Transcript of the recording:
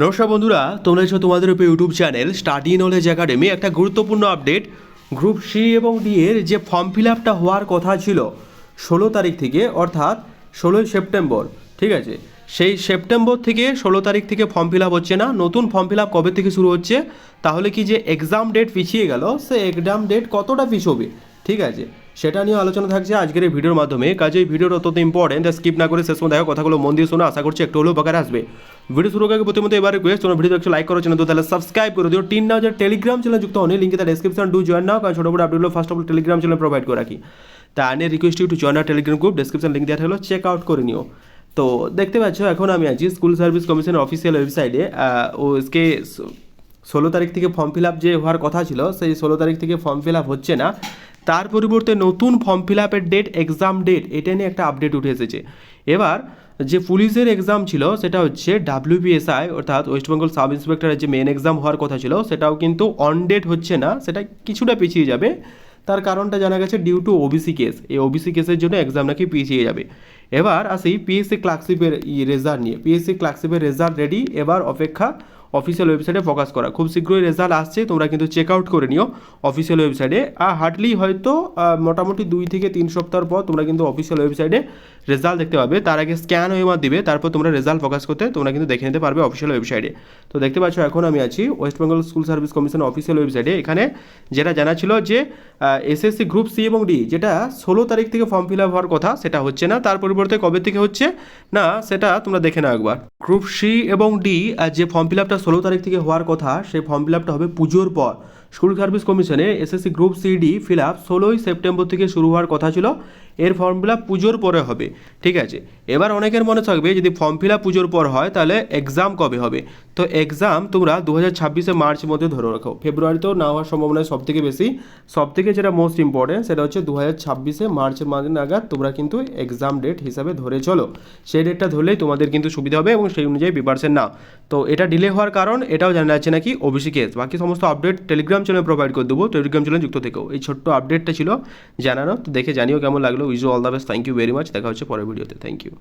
নমস্কার বন্ধুরা, তোমরা এসো তোমাদের উপর YouTube channel study knowledge academy একটা গুরুত্বপূর্ণ আপডেট গ্রুপ সি এবং ডি এর যে ফর্ম ফিল আপটা হওয়ার কথা ছিল ষোলো তারিখ থেকে, অর্থাৎ ষোলোই সেপ্টেম্বর, ঠিক আছে? সেই সেপ্টেম্বর থেকে ষোলো তারিখ থেকে ফর্ম ফিল আপ হচ্ছে না। নতুন ফর্ম ফিল আপ কবে থেকে শুরু হচ্ছে? তাহলে কি যে এক্সাম ডেট পিছিয়ে গেল সে এক্সাম ডেট কতটা পিছবে? ঠিক আছে? সেটা নিয়ে আলোচনা থাকছে আজকের এই ভিডিওর মাধ্যমে। কাজে এই ভিডিওর অত্যন্ত ইম্পর্টেন্ট স্কিপ না করে শেষ পর্যন্ত দেখো কথাগুলো মন দিয়ে শোনো, আশা করছি একটু হলেও উপকার আসবে। ভিডিও শুরু আগে প্রথমত এবার রিকোয়েস্ট তোমরা ভিডিও একটু লাইক করো চ্যানেল তাহলে সাবস্ক্রাইব করে দিও। টিন নাও যে টেলিগ্রাম চ্যানেল যুক্ত হনে লিঙ্কে তার ডেসক্রিপশন ডু জয়েন নাও, কারণ ছোটো বড় আপডেটগুলো first of all Telegram channel provide করে রাখি। তা আনে request you to join R Telegram group description link দেওয়া হলো চেক আউট করে নিও। তো দেখতে পাচ্ছ, এখন আমি আছি স্কুল সার্ভিস কমিশনের অফিসিয়াল ওয়েবসাইটে ও এসকে ষোলো তারিখ থেকে ফর্ম ফিল আপ যে হওয়ার কথা ছিল, সেই ষোলো তারিখ থেকে ফর্ম ফিল আপ হচ্ছে না। তার পরিবর্তে নতুন ফর্ম ফিল আপের ডেট এক্সাম ডেট এটা নিয়ে একটা আপডেট উঠে এসেছে। এবার যে পুলিশের এক্সাম ছিল, সেটা হচ্ছে ডাব্লিউপিএসআই অর্থাৎ ওয়েস্ট বেঙ্গল সাব ইন্সপেক্টরের যে মেন এক্সাম হওয়ার কথা ছিল, সেটাও কিন্তু অন ডেট হচ্ছে না, সেটা কিছুটা পিছিয়ে যাবে। তার কারণটা জানা গেছে ডিউ টু ওবিসি কেস এই ওবিসি কেসের জন্য এক্সাম নাকি পিছিয়ে যাবে। এবার আসি পিএসসি ক্লার্কশিপের রেজাল্ট নিয়ে। পিএসসি ক্লার্কশিপের রেজাল্ট রেডি এবার অপেক্ষা অফিসিয়াল ওয়েবসাইটে ফোকাস করা। খুব শীঘ্রই রেজাল্ট আসছে, তোমরা কিন্তু চেক আউট করে নিও অফিসিয়াল ওয়েবসাইটে আর হার্ডলি হয়তো মোটামুটি দুই থেকে তিন সপ্তাহ পর তোমরা কিন্তু অফিসিয়াল ওয়েবসাইটে রেজাল্ট দেখতে পাবে। তার আগে স্ক্যান ওয়েমার দিবে, তারপর তোমরা রেজাল্ট ফোকাস করতে তোমরা কিন্তু দেখে নিতে পারবে অফিসিয়াল ওয়েবসাইটে তো দেখতে পাচ্ছ, এখন আমি আছি West Bengal school service commission official ওয়েবসাইটে এখানে যেটা জানা ছিল যে এসএসসি গ্রুপ সি এবং ডি যেটা ষোলো তারিখ থেকে ফর্ম ফিল আপ হওয়ার কথা, সেটা হচ্ছে না। তার পরিবর্তে কবে থেকে হচ্ছে? না, সেটা তোমরা দেখে নাও একবার। গ্রুপ সি এবং ডি যে ফর্ম ফিল আপটা ষোলো তারিখ থেকে হওয়ার কথা সেই ফর্ম ফিল আপটা হবে পুজোর পর। স্কুল সার্ভিস কমিশনে SSC group C D fill up ষোলোই সেপ্টেম্বর থেকে শুরু হওয়ার কথা ছিল। এর ফর্ম ফিল আপ পুজোর পরে হবে, ঠিক আছে? এবার অনেকের মনে থাকবে, যদি ফর্ম ফিল আপ পুজোর পর হয়, তাহলে এক্সাম কবে হবে? তো এক্সাম তোমরা দু হাজার ছাব্বিশে মার্চের মধ্যে ধরে রাখো। ফেব্রুয়ারিতেও না হওয়ার সম্ভাবনা সব থেকে বেশি। সব থেকে যেটা মোস্ট ইম্পর্টেন্ট সেটা হচ্ছে দু হাজার ছাব্বিশে মার্চের মাঝে নাগাদ তোমরা কিন্তু এক্সাম ডেট হিসাবে ধরে চলো। সেই ডেটটা ধরলেই তোমাদের কিন্তু সুবিধা হবে এবং সেই অনুযায়ী প্রিপারেশন না তো এটা ডিলে হওয়ার কারণ, এটাও জানা যাচ্ছে নাকি ওবিসি কেস বাকি সমস্ত আপডেট টেলিগ্রাম চ্যানেল প্রোভাইড করে দেবো। টেলিগ্রাম চ্যানেল যুক্ত থেকেও। এই ছোট্ট আপডেটটা ছিল। জানানো। তো দেখে জানিও কেমন লাগল। Wish all the best thank you very much দেখা হচ্ছে পরের ভিডিওতে থ্যাংক ইউ